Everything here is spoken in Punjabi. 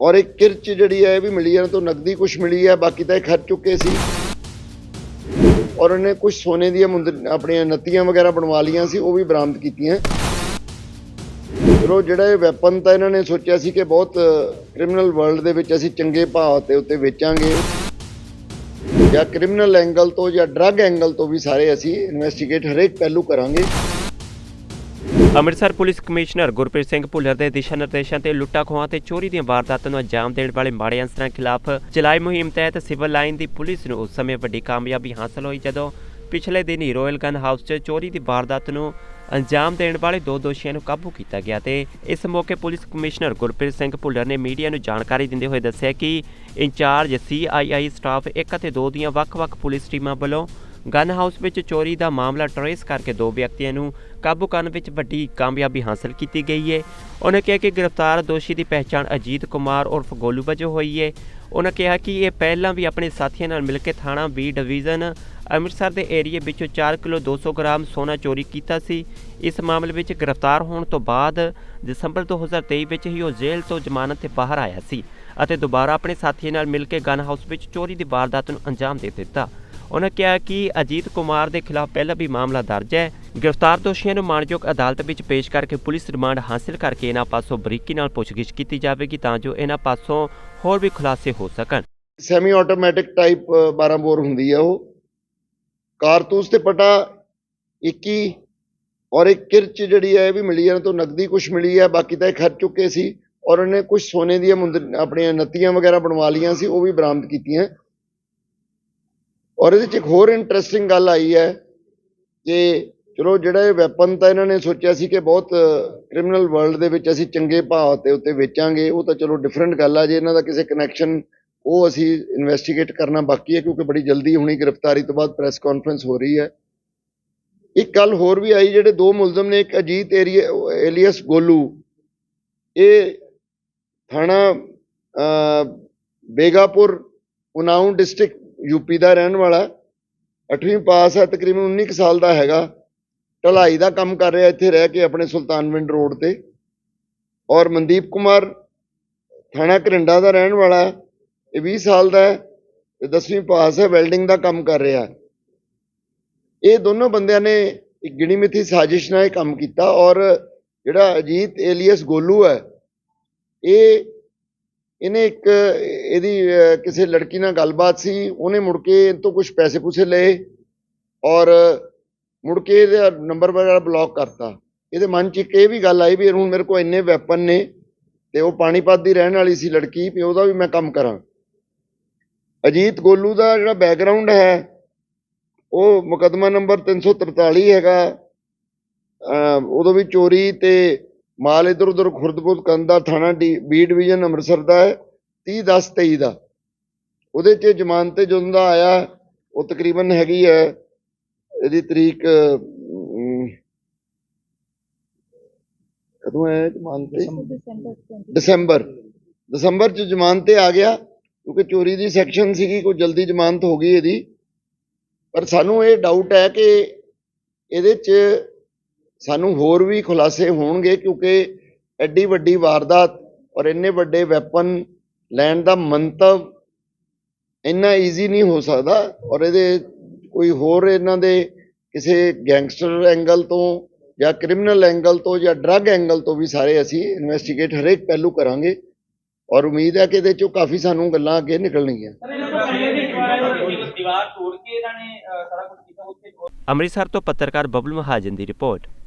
ਔਰ ਇੱਕ ਕਿਰਚ ਜਿਹੜੀ ਹੈ ਇਹ ਵੀ ਮਿਲੀ ਹੈ ਤੋਂ ਨਕਦੀ ਕੁਝ ਮਿਲੀ ਹੈ, ਬਾਕੀ ਤਾਂ ਇਹ ਖਰਚ ਚੁੱਕੇ ਸੀ। ਔਰ ਉਹਨੇ ਕੁਝ ਸੋਨੇ ਦੀਆਂ ਮੁੰਦਰ ਆਪਣੀਆਂ ਨੱਤੀਆਂ ਵਗੈਰਾ ਬਣਵਾ ਲੀਆਂ ਸੀ, ਉਹ ਵੀ ਬਰਾਮਦ ਕੀਤੀਆਂ। ਚਲੋ ਜਿਹੜਾ ਇਹ ਵੈਪਨ ਤਾਂ ਇਹਨਾਂ ਨੇ ਸੋਚਿਆ ਸੀ ਕਿ ਬਹੁਤ ਕ੍ਰਿਮੀਨਲ ਵਰਲਡ ਦੇ ਵਿੱਚ ਅਸੀਂ ਚੰਗੇ ਭਾਅ ਤੇ ਉੱਤੇ ਵੇਚਾਂਗੇ। ਜਾਂ ਕ੍ਰਿਮੀਨਲ ਐਂਗਲ ਤੋਂ ਜਾਂ ਡਰੱਗ ਐਂਗਲ ਤੋਂ ਵੀ ਸਾਰੇ ਅਸੀਂ ਇਨਵੈਸਟੀਗੇਟ ਹਰੇਕ ਪਹਿਲੂ ਕਰਾਂਗੇ। ਅੰਮ੍ਰਿਤਸਰ ਪੁਲਿਸ ਕਮਿਸ਼ਨਰ ਗੁਰਪ੍ਰੀਤ ਸਿੰਘ ਭੁੱਲਰ ਦੇ ਦਿਸ਼ਾ ਨਿਰਦੇਸ਼ਾਂ ਤੇ ਲੁੱਟਾਂ ਖੋਹਾਂ ਤੇ ਚੋਰੀ ਦੀਆਂ ਵਾਰਦਾਤਾਂ ਨੂੰ ਅੰਜਾਮ ਦੇਣ ਵਾਲੇ ਮਾੜੇ ਅੰਸਰਾਂ ਖਿਲਾਫ ਚਲਾਈ ਮੁਹਿੰਮ ਤਹਿਤ ਸਿਵਲ ਲਾਈਨ ਦੀ ਪੁਲਿਸ ਨੂੰ ਉਸ ਸਮੇਂ ਵੱਡੀ ਕਾਮਯਾਬੀ ਹਾਸਲ ਹੋਈ ਜਦੋਂ ਪਿਛਲੇ ਦਿਨ ਹੀ ਰੋਇਲ ਗਨ ਹਾਊਸ 'ਚ ਚੋਰੀ ਦੀ ਵਾਰਦਾਤ ਨੂੰ ਅੰਜਾਮ ਦੇਣ ਵਾਲੇ ਦੋ ਦੋਸ਼ੀਆਂ ਨੂੰ ਕਾਬੂ ਕੀਤਾ ਗਿਆ ਤੇ ਇਸ ਮੌਕੇ ਪੁਲਿਸ ਕਮਿਸ਼ਨਰ ਗੁਰਪ੍ਰੀਤ ਸਿੰਘ ਭੁੱਲਰ ਨੇ ਮੀਡੀਆ ਨੂੰ ਜਾਣਕਾਰੀ ਦਿੰਦੇ ਹੋਏ ਦੱਸਿਆ ਕਿ ਇੰਚਾਰਜ, ਸੀਆਈਆਈ ਸਟਾਫ 1 ਅਤੇ 2 ਦੀਆਂ ਵੱਖ-ਵੱਖ ਪੁਲਿਸ ਟੀਮਾਂ ਵੱਲੋਂ ਗਨ ਹਾਊਸ ਵਿੱਚ ਚੋਰੀ ਦਾ ਮਾਮਲਾ ਟਰੇਸ ਕਰਕੇ ਦੋ ਵਿਅਕਤੀਆਂ ਨੂੰ ਕਾਬੂ ਕਰਨ ਵਿੱਚ ਵੱਡੀ ਕਾਮਯਾਬੀ ਹਾਸਲ ਕੀਤੀ ਗਈ ਹੈ ਉਹਨਾਂ ਕਿਹਾ ਕਿ ਗ੍ਰਿਫਤਾਰ ਦੋਸ਼ੀ ਦੀ ਪਹਿਚਾਣ ਅਜੀਤ ਕੁਮਾਰ ਉਰਫ ਗੋਲੂ ਵਜੋਂ ਹੋਈ ਹੈ ਉਹਨਾਂ ਕਿਹਾ ਕਿ ਇਹ ਪਹਿਲਾਂ ਵੀ ਆਪਣੇ ਸਾਥੀਆਂ ਨਾਲ ਮਿਲ ਕੇ ਥਾਣਾ ਬੀ ਡਿਵੀਜ਼ਨ ਅੰਮ੍ਰਿਤਸਰ ਦੇ ਏਰੀਏ ਵਿੱਚੋਂ 4 ਕਿਲੋ 200 ਗ੍ਰਾਮ ਸੋਨਾ ਚੋਰੀ ਕੀਤਾ ਸੀ। ਇਸ ਮਾਮਲੇ ਵਿੱਚ ਗ੍ਰਿਫਤਾਰ ਹੋਣ ਤੋਂ ਬਾਅਦ ਦਸੰਬਰ 2023 ਵਿੱਚ ਹੀ ਉਹ ਜੇਲ੍ਹ ਤੋਂ ਜ਼ਮਾਨਤ ਤੇ ਬਾਹਰ ਆਇਆ ਸੀ ਅਤੇ ਦੁਬਾਰਾ ਆਪਣੇ ਸਾਥੀਆਂ ਨਾਲ ਮਿਲ ਕੇ ਗਨ ਹਾਊਸ ਵਿੱਚ ਚੋਰੀ ਦੀ ਵਾਰਦਾਤ ਨੂੰ ਅੰਜਾਮ ਦੇ ਦਿੱਤਾ। ਉਹਨਾਂ ਕਿਹਾ ਕਿ ਅਜੀਤ ਕੁਮਾਰ ਦੇ ਖਿਲਾਫ ਪਹਿਲਾਂ ਵੀ ਮਾਮਲਾ ਦਰਜ ਹੈ। ਗ੍ਰਿਫਤਾਰ ਦੋਸ਼ੀਆਂ ਨੂੰ ਮਾਣਯੋਗ ਅਦਾਲਤ ਵਿੱਚ ਪੇਸ਼ ਕਰਕੇ ਪੁਲਿਸ ਰਿਮਾਂਡ ਹਾਸਲ ਕਰਕੇ ਇਹਨਾਂ ਪਾਸੋਂ ਬਰੀਕੀ ਨਾਲ ਪੁੱਛਗਿੱਛ ਕੀਤੀ ਜਾਵੇਗੀ ਤਾਂ ਜੋ ਇਹਨਾਂ ਪਾਸੋਂ ਹੋਰ ਵੀ ਖੁਲਾਸੇ ਹੋ ਸਕਣ। ਸੈਮੀ ਆਟੋਮੈਟਿਕ ਟਾਈਪ 12 ਬੋਰ ਹੁੰਦੀ ਹੈ ਉਹ। ਕਾਰਤੂਸ ਤੇ ਪਟਾ 21 ਔਰ ਇੱਕ ਕਿਰਚ ਜਿਹੜੀ ਹੈ ਇਹ ਵੀ ਮਿਲੀ ਹੈ ਤੋਂ ਨਕਦੀ ਕੁਝ ਮਿਲੀ ਹੈ ਬਾਕੀ ਤਾਂ ਇਹ ਖਰਚ ਚੁੱਕੇ ਸੀ। ਔਰ ਉਹਨੇ ਕੁਝ ਸੋਨੇ ਦੀਆਂ ਆਪਣੀਆਂ ਨੱਤੀਆਂ ਵਗੈਰਾ ਬਣਵਾ ਲੀਆਂ ਸੀ, ਉਹ ਵੀ ਬਰਾਮਦ ਕੀਤੀਆਂ। ਔਰ ਇਹਦੇ ਚ ਇੱਕ ਹੋਰ ਇੰਟਰਸਟਿੰਗ ਗੱਲ ਆਈ ਹੈ ਕਿ ਚਲੋ ਜਿਹੜਾ ਇਹ ਵੈਪਨ ਤਾਂ ਇਹਨਾਂ ਨੇ ਸੋਚਿਆ ਸੀ ਕਿ ਬਹੁਤ ਕ੍ਰਿਮੀਨਲ ਵਰਲਡ ਦੇ ਵਿੱਚ ਅਸੀਂ ਚੰਗੇ ਭਾਅ ਤੇ ਉੱਤੇ ਵੇਚਾਂਗੇ, ਉਹ ਤਾਂ ਚਲੋ ਡਿਫਰੈਂਟ ਗੱਲ ਆ, ਜੇ ਇਹਨਾਂ ਦਾ ਕਿਸੇ ਕਨੈਕਸ਼ਨ ਉਹ ਅਸੀਂ ਇਨਵੈਸਟੀਗੇਟ ਕਰਨਾ ਬਾਕੀ ਹੈ ਕਿਉਂਕਿ ਬੜੀ ਜਲਦੀ ਹੁਣੀ ਗ੍ਰਿਫਤਾਰੀ ਤੋਂ ਬਾਅਦ ਪ੍ਰੈਸ ਕਾਨਫਰੰਸ ਹੋ ਰਹੀ ਹੈ। ਇੱਕ ਗੱਲ ਹੋਰ ਵੀ ਆਈ, ਜਿਹੜੇ ਦੋ ਮੁਲਜ਼ਮ ਨੇ, ਇੱਕ ਅਜੀਤ ਏਰੀਆ ਏਲੀਅਸ ਗੋਲੂ, ਇਹ ਥਾਣਾ ਬੇਗਾਪੁਰ, ਉਨਾਊ ਡਿਸਟ੍ਰਿਕਟ ਯੂਪੀ ਦਾ ਰਹਿਣ ਵਾਲਾ 8ਵੀਂ ਪਾਸ ਹੈ, ਤਕਰੀਬਨ 19 ਕੁ ਸਾਲ ਦਾ ਹੈਗਾ। ਢਲਾਈ ਦਾ ਕੰਮ ਕਰ ਰਿਹਾ, ਇੱਥੇ ਰਹਿ ਕੇ ਆਪਣੇ ਸੁਲਤਾਨਵਿੰਡ ਰੋਡ ਤੇ। ਔਰ ਮਨਦੀਪ ਕੁਮਾਰ ਥਾਣਾ ਘਰਿੰਡਾ ਦਾ ਰਹਿਣ ਵਾਲਾ ਇਹ 20 ਸਾਲ ਦਾ ਹੈ, ਤੇ 10ਵੀਂ ਪਾਸ ਹੈ, ਵੈਲਡਿੰਗ ਦਾ ਕੰਮ ਕਰ ਰਿਹਾ ਇਹ ਦੋਨੋਂ ਬੰਦਿਆਂ ਨੇ ਇੱਕ ਗਿਣੀ ਮਿੱਥੀ ਸਾਜ਼ਿਸ਼ ਨਾਲ ਇਹ ਕੰਮ ਕੀਤਾ ਔਰ ਜਿਹੜਾ ਅਜੀਤ ਏਲੀਅਸ ਗੋਲੂ ਹੈ, ਇਹ ਇਹਨੇ ਇੱਕ, ਇਹਦੀ ਕਿਸੇ ਲੜਕੀ ਨਾਲ ਗੱਲਬਾਤ ਸੀ, ਉਹਨੇ ਮੁੜ ਕੇ ਇਹ ਤੋਂ ਕੁਝ ਪੈਸੇ ਪੂਸੇ ਲਏ ਔਰ ਮੁੜ ਕੇ ਇਹਦਾ ਨੰਬਰ ਵਗੈਰਾ ਬਲੌਕ ਕਰਤਾ। ਇਹਦੇ ਮਨ 'ਚ ਇੱਕ ਇਹ ਵੀ ਗੱਲ ਆਈ ਵੀ ਹੁਣ ਮੇਰੇ ਕੋਲ ਇੰਨੇ ਵੈਪਨ ਨੇ ਤੇ ਉਹ ਪਾਣੀਪਤ ਦੀ ਰਹਿਣ ਵਾਲੀ ਸੀ ਲੜਕੀ, ਵੀ ਉਹਦਾ ਵੀ ਮੈਂ ਕੰਮ ਕਰਾਂ। ਅਜੀਤ ਗੋਲੂ ਦਾ ਜਿਹੜਾ ਬੈਕਗ੍ਰਾਉਂਡ ਹੈ, ਉਹ ਮੁਕੱਦਮਾ ਨੰਬਰ 343 ਹੈਗਾ ਉਦੋਂ ਵੀ ਚੋਰੀ ਤੇ ਮਾਲ ਇਧਰ ਉਧਰ ਖੁਰਦਬੁਰਦ ਕਰਨ ਦਾ ਥਾਣਾ ਡੀ ਬੀ ਡਿਵੀਜ਼ਨ ਅੰਮ੍ਰਿਤਸਰ ਦਾ ਹੈ 30 10 23 ਦਾ। ਉਹਦੇ 'ਚ ਜ਼ਮਾਨਤ ਤੇ ਜਦੋਂ ਦਾ ਆਇਆ ਉਹ ਤਕਰੀਬਨ ਹੈਗੀ ਹੈ ਇਹਦੀ ਤਰੀਕ ਕਦੋਂ ਹੈ ਜ਼ਮਾਨਤ? ਤੇ ਦਸੰਬਰ ਦਸੰਬਰ ਚ ਜ਼ਮਾਨਤ ਤੇ ਆ ਗਿਆ ਕਿਉਂਕਿ ਚੋਰੀ ਦੀ ਸੈਕਸ਼ਨ ਸੀਗੀ ਕੋਈ ਜਲਦੀ ਜ਼ਮਾਨਤ ਹੋ ਗਈ ਇਹਦੀ। ਪਰ ਸਾਨੂੰ ਇਹ ਡਾਊਟ ਹੈ ਕਿ ਇਹਦੇ ਚ ਸਾਨੂੰ ਹੋਰ ਵੀ ਖੁਲਾਸੇ ਹੋਣਗੇ ਕਿਉਂਕਿ ਐਡੀ ਵੱਡੀ ਵਾਰਦਾਤ ਔਰ ਇੰਨੇ ਵੱਡੇ ਵੈਪਨ ਲੈਣ ਦਾ ਮੰਤਵ ਇੰਨਾ ਈਜ਼ੀ ਨਹੀਂ ਹੋ ਸਕਦਾ ਔਰ ਇਹਦੇ ਕੋਈ ਹੋਰ ਇਹਨਾਂ ਦੇ ਕਿਸੇ ਗੈਂਗਸਟਰ ਐਂਗਲ ਤੋਂ ਜਾਂ ਕ੍ਰਿਮੀਨਲ ਐਂਗਲ ਤੋਂ ਜਾਂ ਡਰੱਗ ਐਂਗਲ ਤੋਂ ਵੀ ਸਾਰੇ ਅਸੀਂ ਇਨਵੈਸਟੀਗੇਟ ਹਰੇਕ ਪਹਿਲੂ ਕਰਾਂਗੇ ਔਰ ਉਮੀਦ ਹੈ ਕਿ ਇਹਦੇ ਚੋਂ ਕਾਫੀ ਸਾਨੂੰ ਗੱਲਾਂ ਅੱਗੇ ਨਿਕਲਣਗੀਆਂ। ਅੰਮ੍ਰਿਤਸਰ ਤੋਂ ਪੱਤਰਕਾਰ ਬਬਲੂ ਮਹਾਜਨ ਦੀ ਰਿਪੋਰਟ।